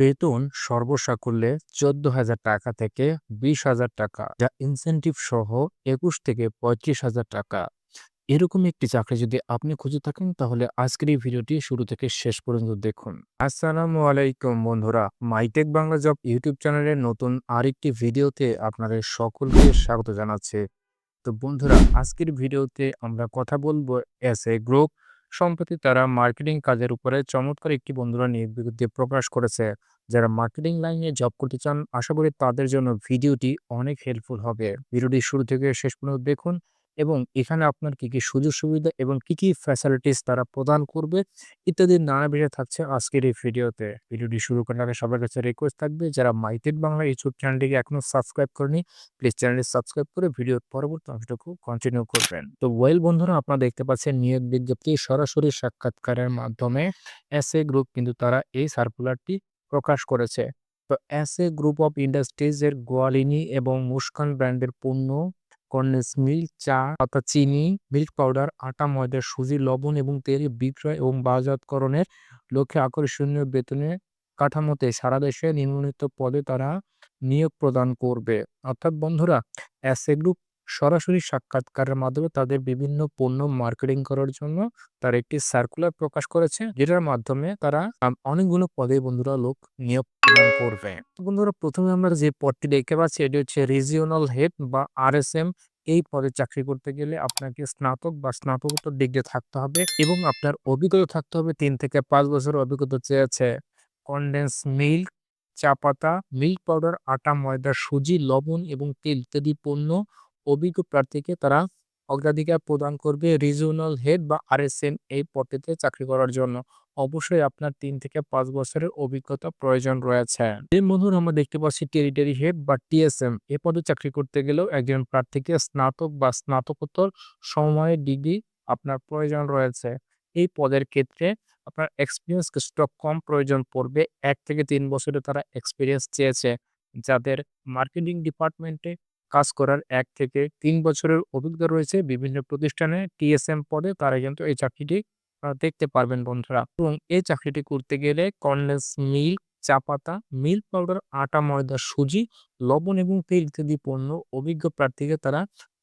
বেতন সর্বসাকুল্যে চোদ্দ হাজার টাকা থেকে বিশ হাজার টাকা, যা ইনসেনটিভ সহ একুশ থেকে পঁয়ত্রিশ হাজার টাকা। এরকম একটি চাকরি যদি আপনি খুঁজে থাকেন, তাহলে আজকের এই ভিডিওটি শুরু থেকে শেষ পর্যন্ত দেখুন। আসসালামু আলাইকুম বন্ধুরা, মাইটেক বাংলা জব ইউটিউব চ্যানেলের নতুন আরেকটি ভিডিওতে আপনাদের সকলকে স্বাগত জানাচ্ছে। তো বন্ধুরা, আজকের ভিডিওতে আমরা কথা বলব এস এ গ্রুপ সম্প্রতি তারা মার্কেটিং কাজের উপরে চমৎকার একটি বন্ধুরা বিজ্ঞপ্তি প্রকাশ করেছে। যারা মার্কেটিং লাইনে জব করতে চান, আশা করি তাদের জন্য ভিডিওটি অনেক হেল্পফুল হবে। ভিডিওটি শুরু থেকে শেষ পর্যন্ত দেখুন। এবং এখানে আপনার কি কি সুযোগ সুবিধা এবং কি কি ফ্যাসিলিটিস তারা প্রদান করবে, ইত্যাদি নানা বিষয় থাকছে আজকের এই ভিডিওতে। ভিডিওটি শুরু করার আগে সবার কাছে রিকোয়েস্ট থাকবে, যারা মাইটেড বাংলা ইউটিউব চ্যানেলটিকে এখনও সাবস্ক্রাইব করেনি প্লিজ চ্যানেলটি সাবস্ক্রাইব করে ভিডিওর পরবর্তী অংশটুকু কন্টিনিউ করবেন। তো ওয়েল বন্ধুরা, আপনারা দেখতে পাচ্ছেন নিয়োগ বিজ্ঞপ্তি সরাসরি সাক্ষাৎকারের মাধ্যমে এস এ গ্রুপ কিন্তু তারা এই সার্কুলারটি প্রকাশ করেছে। তো S A group of industries এর গোয়ালিনী এবং মুস্কান ব্র্যান্ডের পণ্য কর্নেস, মিল্ক, চা, পাতা, চিনি, মিল্ক পাউডার, আটা, ময়দা, সুজি, লবণ এবং তেল বিক্রয় এবং বাজারকরণের লক্ষ্যে আকর্ষণীয় বেতনের কাঠামোতে সারা দেশে নিম্নলিখিত পদে তারা নিয়োগ প্রদান করবে। অর্থাৎ বন্ধুরা এ গ্রুপ সরাসরি সাক্ষাৎকারের মাধ্যমে তাদের বিভিন্ন পণ্য মার্কেটিং করার জন্য তার একটি সার্কুলার প্রকাশ করেছে, যেটার মাধ্যমে তারা অনেকগুলো পদে বন্ধুরা লোক নিয়োগ প্রদান করবে। বন্ধুরা, প্রথমে আমরা যে পদটি দেখতে পাচ্ছি, এটি হচ্ছে রিজিওনাল হেড বা আর এই পদে চাকরি করতে গেলে আপনাকে স্নাতক বা স্নাতকোত্তর ডিগ্রি থাকতে হবে এবং আপনার অভিজ্ঞতা থাকতে হবে তিন থেকে পাঁচ বছরের অভিজ্ঞতা চেয়েছে। কনডেন্স মিল্ক চা পাতা মিল্ক পাউডার আটা, ময়দা, সুজি, লবণ এবং তেল ইত্যাদি পণ্য অভিজ্ঞ প্রার্থীকে তারা অগ্রাধিকার প্রদান করবে রিজিওনাল হেড বা আরএসএম এই পদটিতে চাকরি করার জন্য। অবশ্যই আপনার তিন থেকে পাঁচ বছরের অভিজ্ঞতা প্রয়োজন রয়েছে। যে বন্ধুর আমরা দেখতে পাচ্ছি টেরিটারি হেড বা টিএসএম, এ পদে চাকরি করতে গেলেও একজন প্রার্থীকে স্নাতক বা স্নাতকোত্তর সময়ের ডিগ্রি আপনার প্রয়োজন রয়েছে। এই পদের ক্ষেত্রে আপনার এক্সপিরিয়েন্স কিছুটা কম প্রয়োজন পড়বে। এক থেকে তিন বছরে তারা এক্সপিরিয়েন্স চেয়েছে। যাদের মার্কেটিং ডিপার্টমেন্টে কাজ করার এক থেকে তিন বছরের অভিজ্ঞতা রয়েছে বিভিন্ন প্রতিষ্ঠানে। টিএসএম পদে তারা কিন্তু এই চাকরিটি দেখতে পারবেন বন্ধুরা। এবং এই চাকরিটি করতে গেলে কর্নেস মিল্ক চা পাতা, মিল্ক পাউডার, আটা, ময়দা, সুজি, লবণ এবং তেল ইত্যাদি পণ্য অভিজ্ঞ প্রার্থীকে তারা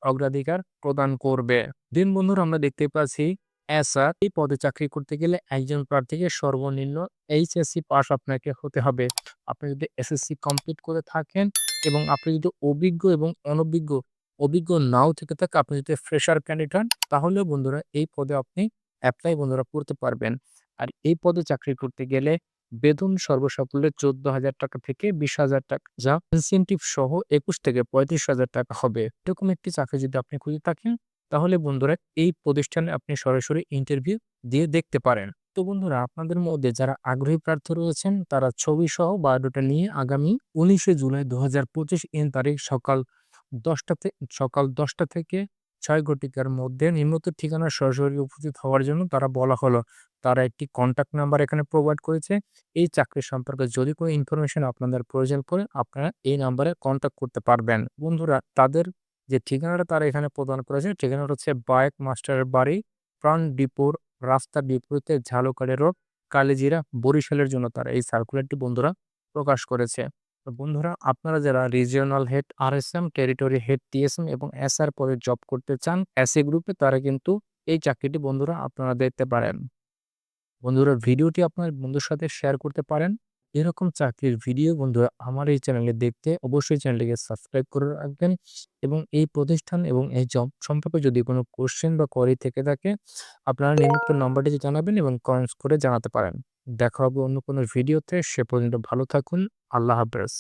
অগ্রাধিকার প্রদান করবে। দিন বন্ধুরা আমরা দেখতে পাচ্ছি, এসআর, এই পদে চাকরি করতে গেলে একজন প্রার্থীকে সর্বনিম্ন এইচএসসি পাস আপনাকে হতে হবে। আপনি যদি এসএসসি কমপ্লিট করে থাকেন এবং আপনি যদি অভিজ্ঞ এবং অনভিজ্ঞ, অভিজ্ঞ নাও থেকে থাকে, আপনি যদি ফ্রেশার ক্যান্ডিডেট হন, তাহলেও বন্ধুরা এই পদে আপনি অ্যাপ্লাই বন্ধুরা করতে পারবেন। আর এই পদে চাকরি করতে গেলে বেতন সর্বসাকুল্যে চোদ্দ হাজার টাকা থেকে বিশ হাজার টাকা যা ইনসেন্টিভ সহ একুশ থেকে পঁয়ত্রিশ হাজার টাকা হবে। এরকম একটি চাকরি যদি আপনি খুঁজে থাকেন, তাহলে বন্ধুরা এই প্রতিষ্ঠানে আপনি সরাসরি ইন্টারভিউ দিয়ে দেখতে পারেন। তো বন্ধুরা, আপনাদের মধ্যে যারা আগ্রহী প্রার্থী রয়েছেন, তারা ছবি সহ বায়োডাটা নিয়ে আগামী উনিশে জুলাই দু হাজার পঁচিশ ইন তারিখ সকাল দশটা সকাল দশটা থেকে ছয় ঘটিকার মধ্যে নিম্নত ঠিকানা সরাসরি উপস্থিত হওয়ার জন্য তারা বলা হলো। তারা একটি কন্ট্যাক্ট নাম্বার এখানে প্রোভাইড করেছে। এই চাকরি সম্পর্কে যদি কোনো ইনফরমেশন আপনাদের প্রয়োজন পড়ে, আপনারা এই নাম্বারে কন্ট্যাক্ট করতে পারবেন। বন্ধুরা, তাদের যে ঠিকানাটা তারা এখানে প্রদান করেছে, ঠিকানাটা হচ্ছে বায়েক মাস্টারের বাড়ি, প্রাণ ডিপোর রাস্তার বিপরীতে ঝালকাড়ি রোড, কালিজিরা, বরিশালের জন্য তারা এই সার্কুলারটি বন্ধুরা প্রকাশ করেছে। তো বন্ধুরা, আপনারা যারা regional head R S M territory head TSM এবং এস আর পদে জব করতে চান এসএ গ্রুপে তারা কিন্তু এই চাকরিটি বন্ধুরা আপনারা দেখতে পারেন। বন্ধুরা ভিডিওটি আপনার বন্ধুর সাথে শেয়ার করতে পারেন। এরকম চাকরির ভিডিও বন্ধুরা আমার এই চ্যানেলে দেখতে অবশ্যই চ্যানেলটিকে সাবস্ক্রাইব করে রাখবেন এবং এই প্রতিষ্ঠান এবং এই জব সম্পর্কে যদি কোনো কোশ্চেন বা কোয়ারি থেকে থাকে, আপনারা নিমিত্ত নম্বরটি জানাবেন এবং কমেন্টস করে জানাতে পারেন। দেখা হবে অন্য কোনো ভিডিওতে, সে পর্যন্ত ভালো থাকুন, আল্লাহ হাফেজ।